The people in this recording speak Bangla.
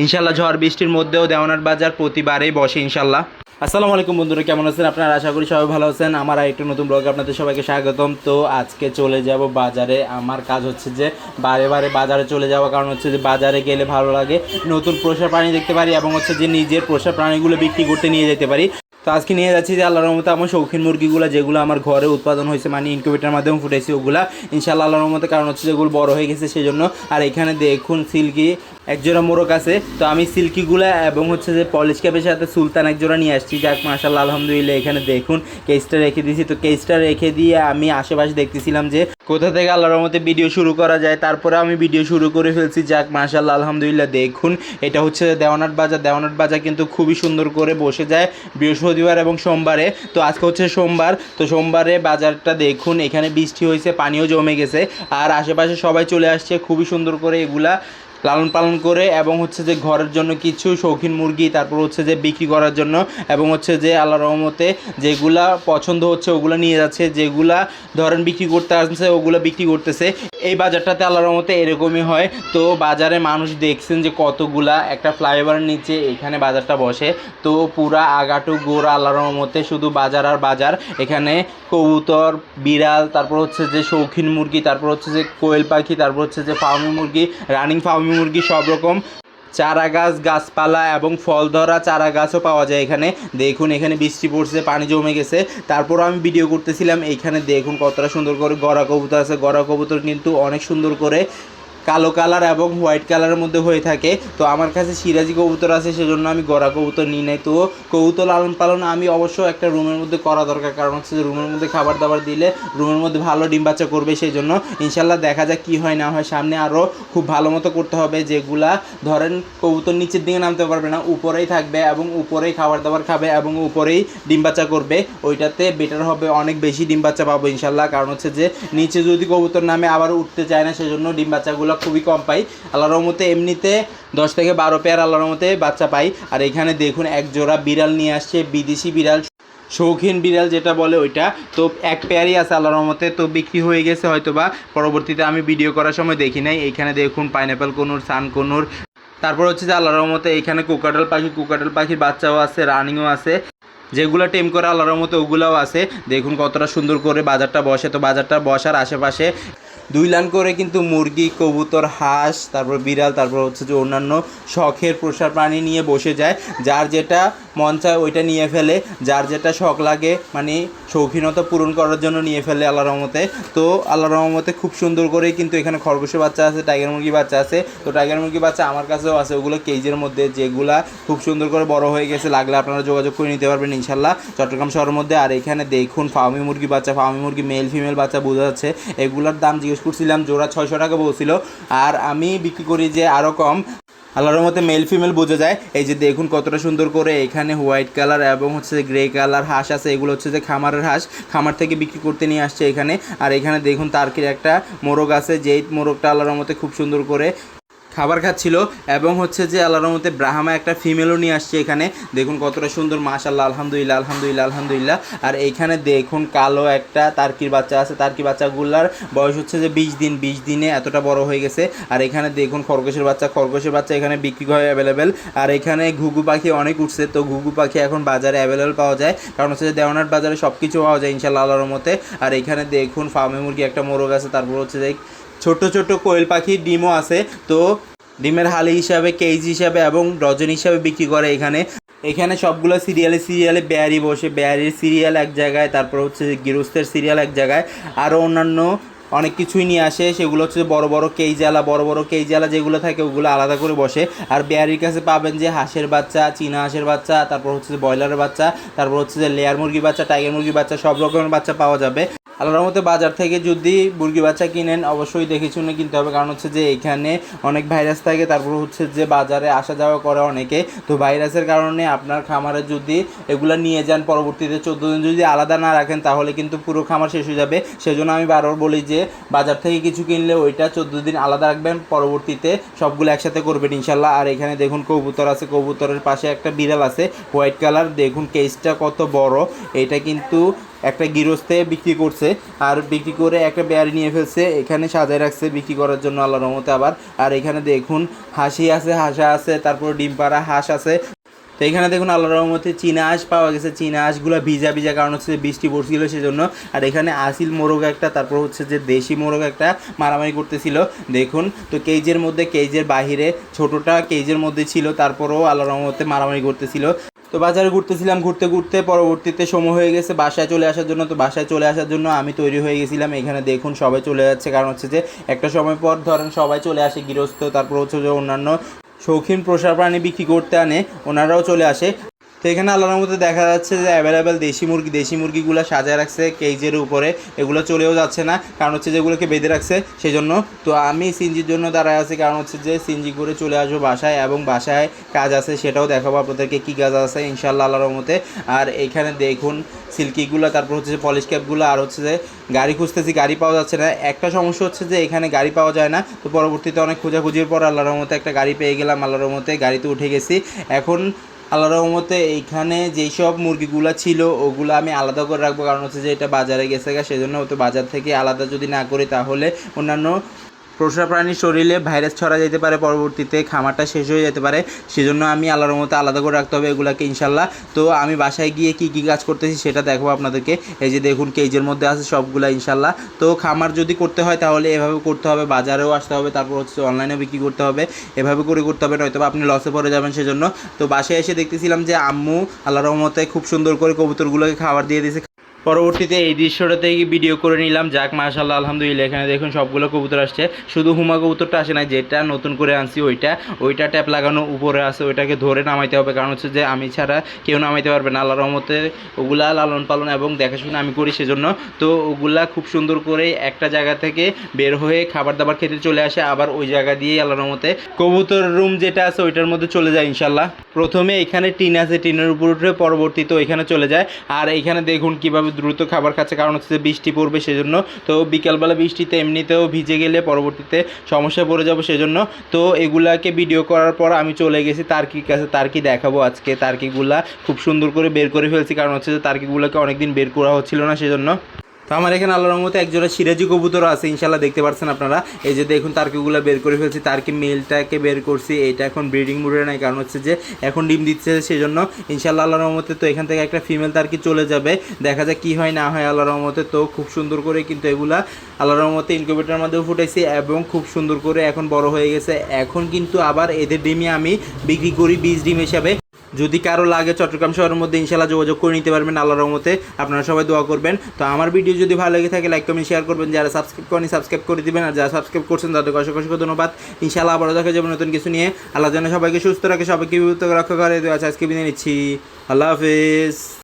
ইনশাল্লাহ ঝড় বৃষ্টির মধ্যেও দেওয়ানার বাজার প্রতিবারেই বসে ইনশাল্লাহ আসসালামু আলাইকুম বন্ধুরা, কেমন আছেন? আপনারা আশা করি সবাই ভালো আছেন। আমার একটু নতুন ব্লগে আপনাদের সবাইকে স্বাগতম। তো আজকে চলে যাব বাজারে। আমার কাজ হচ্ছে যে বারে বারে বাজারে চলে যাওয়া কারণ হচ্ছে যে বাজারে গেলে ভালো লাগে, নতুন পোষা প্রাণী দেখতে পারি এবং হচ্ছে যে নিজের পোষা প্রাণীগুলো বিক্রি করতে নিয়ে যেতে পারি। তো আজকে নিয়ে যাচ্ছি যে আল্লাহর রহমতে আমার শৌখিন মুরগিগুলো, যেগুলো আমার ঘরে উৎপাদন হয়েছে মানে ইনকিউবেটার মাধ্যমে ফুটেছি ওগুলা। ইনশাল্লাহ আল্লাহর রহমতে কারণ হচ্ছে যেগুলো বড় হয়ে গেছে সেই জন্য আর এখানে দেখুন সিল্কি একজোড়া মোরগ আছে। তো আমি সিল্কিগুলা এবং হচ্ছে যে পলিশ ক্যাপের সাথে সুলতান একজোড়া নিয়ে আসছি। যাক মাশাল্লাহ আলহামদুলিল্লাহ, এখানে দেখুন কেসটা রেখে দিয়েছি তো কেসটা রেখে দিয়ে আমি আশেপাশে দেখতেছিলাম যে কোথা থেকে আল্লাহর রহমতে ভিডিও শুরু করা যায়। তারপরে আমি ভিডিও শুরু করে ফেলছি। যাক মাশাল্লাহ আলহামদুলিল্লাহ, দেখুন, এটা হচ্ছে দেওয়ানাট বাজার। দেওয়ানাট বাজার কিন্তু খুবই সুন্দর করে বসে যায় বৃহস্পতিবার এবং সোমবারে। তো আজকে হচ্ছে সোমবার। তো সোমবারে বাজারটা দেখুন, এখানে বৃষ্টি হয়েছে, পানিও জমে গেছে। আর আশেপাশে সবাই চলে আসছে, খুবই সুন্দর করে এগুলা লালন পালন করে এবং হচ্ছে যে ঘরের জন্য কিছু শৌখিন মুরগি, তারপর হচ্ছে যে বিক্রি করার জন্য এবং হচ্ছে যে আল্লাহ রহমতে যেগুলা পছন্দ হচ্ছে ওগুলো নিয়ে যাচ্ছে, যেগুলা ধরেন বিক্রি করতে আসছে ওগুলো বিক্রি করতেছে। এই বাজারটাতে আল্লাহ রহমতে এরকমই হয়। তো বাজারে মানুষ দেখছেন যে কতগুলা একটা ফ্লাইওভারের নিচে এখানে বাজারটা বসে। তো পুরা আগাটু গোড়া আল্লাহ রহমতে শুধু বাজার আর বাজার। এখানে কবুতর, বিড়াল, তারপর হচ্ছে যে শৌখিন মুরগি, তারপর হচ্ছে যে কোয়েল পাখি, তারপর হচ্ছে যে ফার্মি মুরগি, রানিং ফার্মি মুরগি সব রকম চারা গাছ গাছপালা এবং ফল ধরা চারা গাছও পাওয়া যায় এখানে। দেখুন, এখানে বৃষ্টি পড়ছে, পানি জমে গেছে। তারপর আমি ভিডিও করতেছিলাম, এখানে দেখুন কতটা সুন্দর করে গড়া কবুতর আছে। গড়া কবুতর কিন্তু অনেক সুন্দর করে কালো কালার এবং হোয়াইট কালারের মধ্যে হয়ে থাকে। তো আমার কাছে সিরাজি কবুতর আছে, সেজন্য আমি গড়া কবুতর নিই নাই। তো কবুতর লালন পালন আমি অবশ্য একটা রুমের মধ্যে করা দরকার, কারণ হচ্ছে যে রুমের মধ্যে খাবার দাবার দিলে রুমের মধ্যে ভালো ডিম বাচ্চা করবে সেই জন্য ইনশাল্লাহ দেখা যাক কী হয় না হয়। সামনে আরও খুব ভালো মতো করতে হবে, যেগুলা ধরেন কবুতর নিচের দিকে নামতে পারবে না, উপরেই থাকবে এবং উপরেই খাবার দাবার খাবে এবং উপরেই ডিম বাচ্চা করবে। ওইটাতে বেটার হবে অনেক বেশি ডিম বাচ্চা পাবো ইনশাল্লাহ, কারণ হচ্ছে যে নিচে যদি কবুতর নামে আবার উঠতে চায় না, সেজন্য ডিম বাচ্চাগুলো খুবই কম পাই। আল্লাহর রহমতে এমনিতে দশ থেকে বারো পেয়ার আল্লাহর রহমতে বাচ্চা পাই। আর এখানে দেখুন এক জোড়া বিড়াল নিয়ে আসছে, বিদেশি বিড়াল। শৌখিন বিড়াল যেটা বলে ওইটা। তো এক পেয়ারই আছে আল্লাহর রহমতে, তো বিক্রি হয়ে গেছে হয়তো বা পরবর্তীতে আমি ভিডিও করার সময় দেখি নাই। এইখানে দেখুন পাইনাপেল কোনুর সান কোনুর। তারপর হচ্ছে যে আল্লাহর রহমতে এইখানে কোকাটাল পাখি, কোকাটাল পাখির বাচ্চাও আছে, রানিংও আছে। যেগুলো টেম করে আল্লাহর মতো ওগুলাও আছে। দেখুন কতটা সুন্দর করে বাজারটা বসে। তো বাজারটা বসার আশেপাশে দুই লাইন করে কিন্তু মুরগি, কবুতর, হাঁস, তারপর বিড়াল, তারপর হচ্ছে যে অন্যান্য শখের পোষার প্রাণী নিয়ে বসে যায়। যার যেটা মন চায় ওইটা নিয়ে ফেলে। যার যেটা শখ লাগে মানে শৌখিনতা পূরণ করার জন্য নিয়ে ফেলে আল্লাহ রহমতে। তো আল্লাহ রহমতে খুব সুন্দর করে কিন্তু এখানে খরগোশের বাচ্চা আছে, টাইগার মুরগি বাচ্চা আছে। তো টাইগার মুরগি বাচ্চা আমার কাছেও আছে। ওগুলো কেজের মধ্যে যেগুলা খুব সুন্দর করে বড় হয়ে গেছে। লাগলে আপনারা যোগাযোগ করে নিতে পারবেন ইনশাল্লাহ চট্টগ্রাম শহরের মধ্যে। আর এখানে দেখুন ফার্মি মুরগি বাচ্চা ফার্মি মুরগি, মেল ফিমেল বাচ্চা বোঝা যাচ্ছে। এগুলোর দাম জিজ্ঞেস করছিলাম জোড়া ছয়শো টাকা বলছিল আর আমি বিক্রি করি যে আরও কম। আল্লাহর মতে মেল ফিমেল বোঝা যায়। এই যে দেখুন কতটা সুন্দর করে এখানে হোয়াইট কালার এবং হচ্ছে যে গ্রে কালার হাঁস আছে। এগুলো হচ্ছে যে খামারের হাঁস। খামার থেকে বিক্রি করতে নিয়ে আসছে এখানে। আর এখানে দেখুন তার্কির একটা মোরগ আছে। যেই মোরগটা আল্লাহর মতে খুব সুন্দর করে খাবার খাচ্ছিল এবং হচ্ছে যে আল্লাহর মতে ব্রাহ্মা একটা ফিমেলও নিয়ে আসছে এখানে। দেখুন কতটা সুন্দর মাশাল্লাহ আলহামদুলিল্লাহ আলহামদুলিল্লাহ আলহামদুলিল্লাহ। আর এইখানে দেখুন কালো একটা তার্কির বাচ্চা আছে তার্কি বাচ্চাগুলার বয়স হচ্ছে যে বিশ দিন, বিশ দিনে এতটা বড় হয়ে গেছে। আর এখানে দেখুন খরগোশের বাচ্চা খরগোশের বাচ্চা এখানে বিক্রি হয় অ্যাভেলেবেল আর এখানে ঘুঘু পাখি অনেক উঠছে, তো ঘুঘু পাখি এখন বাজারে অ্যাভেলেবেল পাওয়া যায়। কারণ হচ্ছে যে দেওয়ানার বাজারে সব কিছু পাওয়া যায় ইনশাল্লাহ আল্লাহর মতে আর এখানে দেখুন ফার্মে মুরগি একটা মোরগ আছে, তারপর হচ্ছে যে ছোট ছোট কোয়েল পাখির ডিমও আছে। তো ডিমের হালি হিসাবে, কেজি হিসাবে এবং ডজন হিসাবে বিক্রি করে এখানে। এখানে সবগুলো সিরিয়ালে সিরিয়ালে বেয়ারি বসে। বেয়ারির সিরিয়াল এক জায়গায়, তারপর হচ্ছে গৃহস্থের সিরিয়াল এক জায়গায়। আরও অন্যান্য অনেক কিছুই নিয়ে আসে। সেগুলো হচ্ছে বড় বড় কেইজালা, বড় বড় কেইজালা যেগুলো থাকে, ওগুলো আলাদা করে বসে। আর বেয়ারির কাছে পাবেন যে হাঁসের বাচ্চা, চীনা হাঁসের বাচ্চা, তারপর হচ্ছে যে ব্রয়লারের বাচ্চা, তারপর হচ্ছে যে লেয়ার মুরগি বাচ্চা, টাইগার মুরগি বাচ্চা, সব রকমের বাচ্চা পাওয়া যাবে। আল্লাহর মতে বাজার থেকে যদি মুরগি বাচ্চা কিনেন, অবশ্যই দেখে শুনে কিনতে হবে। কারণ হচ্ছে যে এখানে অনেক ভাইরাস থাকে, তারপর হচ্ছে যে বাজারে আসা যাওয়া করে অনেকে। তো ভাইরাসের কারণে আপনার খামারে যদি এগুলো নিয়ে যান, পরবর্তীতে চোদ্দ দিন যদি আলাদা না রাখেন, তাহলে কিন্তু পুরো খামার শেষ হয়ে যাবে। সেজন্য আমি বারবার বলি যে, বাজার থেকে কিছু কিনলে ওইটা চোদ্দ দিন আলাদা রাখবেন, পরবর্তীতে সবগুলো একসাথে করবেন ইনশাল্লাহ আর এখানে দেখুন কবুতর আছে, কবুতরের পাশে একটা বিড়াল আছে হোয়াইট কালার দেখুন কেসটা কত বড়। এটা কিন্তু একটা গিরস্তে বিক্রি করছে আর বিক্রি করে একটা বেয়ারি নিয়ে ফেলছে। এখানে সাজায় রাখছে বিক্রি করার জন্য আল্লাহ রহমতে আবার। আর এখানে দেখুন, হাসি আছে, হাসা আছে, তারপর ডিম পাড়া, হাঁস আছে। তো এখানে দেখুন আল্লাহ রহমতে চীনা হাঁস পাওয়া গেছে। চীনা হাঁসগুলো ভিজা ভিজা কারণ হচ্ছে বৃষ্টি পড়ছিল সেজন্য। আর এখানে আসিল মোরগ একটা, তারপর হচ্ছে যে দেশি মোরগ একটা মারামারি করতেছিল। দেখুন, তো কেজের মধ্যে, কেজের বাহিরে ছোটোটা কেজের মধ্যে ছিল, তারপরেও আল্লাহ রহমতে মারামারি করতেছিল। তো বাজারে ঘুরতেছিলাম, ঘুরতে ঘুরতে পরবর্তীতে সময় হয়ে গেছে, বাসায় চলে আসার জন্য। তো বাসায় চলে আসার জন্য আমি তৈরি হয়ে গেছিলাম। এখানে দেখুন সবাই চলে যাচ্ছে। কারণ হচ্ছে যে একটা সময় পর ধরেন সবাই চলে আসে, গৃহস্থ, তারপর হচ্ছে যে অন্যান্য শৌখিন প্রসার প্রাণী বিক্রি করতে আনে, ওনারাও চলে আসে। তো এখানে আল্লাহর মধ্যে দেখা যাচ্ছে যে অ্যাভেলেবেল দেশি মুরগি, দেশি মুরগিগুলো সাজায় রাখছে কেজের উপরে। এগুলো চলেও যাচ্ছে না, কারণ হচ্ছে যেগুলোকে বেঁধে রাখছে সেই জন্য তো আমি সিনজির জন্য দাঁড়ায় আছি, কারণ হচ্ছে যে সিনজি করে চলে আসব বাসায় এবং বাসায় কাজ আছে, সেটাও দেখাবো আপনাদেরকে কী কাজ আছে ইনশাল্লাহ আল্লাহর মতে আর এখানে দেখুন সিল্কিগুলো, তারপর হচ্ছে যে পলিশ ক্যাপগুলো আর হচ্ছে যে গাড়ি খুঁজতেছি, গাড়ি পাওয়া যাচ্ছে না। একটা সমস্যা হচ্ছে যে এখানে গাড়ি পাওয়া যায় না, তো পরবর্তীতে অনেক খোঁজাখুঁজির পর আল্লাহর মতে একটা গাড়ি পেয়ে গেলাম, আল্লাহর মতে গাড়িতে উঠে গেছি। এখন আল্লাহ রহমতে এইখানে যেই সব মুরগিগুলো ছিল, ওগুলো আমি আলাদা করে রাখব। কারণ হচ্ছে যে এটা বাজারে গেছে গা, সেজন্য হয়তো বাজার থেকে আলাদা যদি না করি, তাহলে অন্যান্য পোষা প্রাণীর শরীরে ভাইরাস ছড়া যেতে পারে, পরবর্তীতে খামারটা শেষ হয়ে যেতে পারে। সেজন্য আমি আল্লাহর মতো আলাদা করে রাখতে হবে এগুলাকে ইনশাল্লাহ তো আমি বাসায় গিয়ে কি কি কাজ করতেছি সেটা দেখাবো আপনাদেরকে। এই যে দেখুন কেজের মধ্যে আছে সবগুলা ইনশাল্লাহ তো খামার যদি করতে হয় তাহলে এভাবে করতে হবে, বাজারেও আসতে হবে, তারপর হচ্ছে অনলাইনে বিক্রি করতে হবে। এভাবে করে করতে হবে নয়তো আপনি লসে পড়ে যাবেন সেজন্য। তো বাসায় এসে দেখতেছিলাম যে আম্মু আল্লাহ রহমতে খুব সুন্দর করে কবুতরগুলোকে খাবার দিয়ে দিয়েছে। পরবর্তীতে এই দৃশ্যটাতে ভিডিও করে নিলাম। যাক মাশাল্লাহ আলহামদুলিল্লাহ, এখানে দেখুন সবগুলো কবুতর আসছে। শুধু হুমা কবুতরটা আসে না যেটা নতুন করে আনছি ওইটা। ওইটা ট্যাপ লাগানো উপরে আছে, ওইটাকে ধরে নামাইতে হবে। কারণ হচ্ছে যে আমি ছাড়া কেউ নামাইতে পারবে না। আল্লাহ রহমতে ওগুলা লালন পালন এবং দেখাশোনা আমি করি সেজন্য। তো ওগুলা খুব সুন্দর করে একটা জায়গা থেকে বের হয়ে খাবার দাবার খেতে চলে আসে। আবার ওই জায়গা দিয়েই আল্লাহ রহমতে কবুতর রুম যেটা আছে, ওইটার মধ্যে চলে যায় ইনশাল্লাহ প্রথমে এখানে টিন আছে, টিনের উপর উঠে পরবর্তীতে ওইখানে চলে যায়। আর এইখানে দেখুন কীভাবে দ্রুত খাবার খাচ্ছে। কারণ হচ্ছে যে বৃষ্টি পড়বে সেজন্য। তো বিকালবেলা বৃষ্টিতে এমনিতেও ভিজে গেলে পরবর্তীতে সমস্যা পড়ে যাব সেজন্য। তো এগুলাকে ভিডিও করার পর আমি চলে গেছি তার্কির কাছে। তার্কি দেখাবো আজকে তার্কিগুলা। খুব সুন্দর করে বের করে ফেলছি। কারণ হচ্ছে যে তার্কিগুলোকে অনেকদিন বের করা হচ্ছিল না সেজন্য। তো আমার এখানে আল্লাহর মতো একজোড়া সিরাজি কবুতর আছে, ইনশাল্লাহ দেখতে পাচ্ছেন আপনারা। এই যে দেখুন, তার্কিগুলো বের করে ফেলছি তার্কি মেলটাকে বের করছি এটা এখন ব্রিডিং মুডে নাই, কারণ হচ্ছে যে এখন ডিম দিচ্ছে সেই জন্য ইনশাল্লাহ আল্লাহর রহমতে তো এখান থেকে একটা ফিমেল তার্কি চলে যাবে। দেখা যাক কি হয়, না হয় আল্লাহর রহমতে তো খুব সুন্দর করে কিন্তু এগুলা আল্লাহর রহমতে ইনকিউবেটার মধ্যেও ফুটাইছি এবং খুব সুন্দর করে এখন বড় হয়ে গেছে। এখন কিন্তু আবার এদের ডিমই আমি বিক্রি করি বীজ ডিম হিসাবে। যদি কারও লাগে চট্টগ্রাম শহরের মধ্যে ইনশাল্লাহ যোগাযোগ করে নিতে পারবেন আল্লাহ রহমতে। আপনারা সবাই দোয়া করবেন। তো আমার ভিডিও যদি ভালো লেগে থাকে লাইক কমেন্ট শেয়ার করবেন। যারা সাবস্ক্রাইব করেনি সাবস্ক্রাইব করে দিবেন। আর যারা সাবস্ক্রাইব করছেন, তাদেরকে অসংখ্য অসংখ্য ধন্যবাদ। ইনশাল্লাহ আবারও দেখা যাবে নতুন কিছু নিয়ে। আল্লাহ যেন সবাইকে সুস্থ রাখে, সবাইকে বিভক্ত রক্ষা করে। আজকে বিদায় নিচ্ছি। আল্লাহ হাফিজ।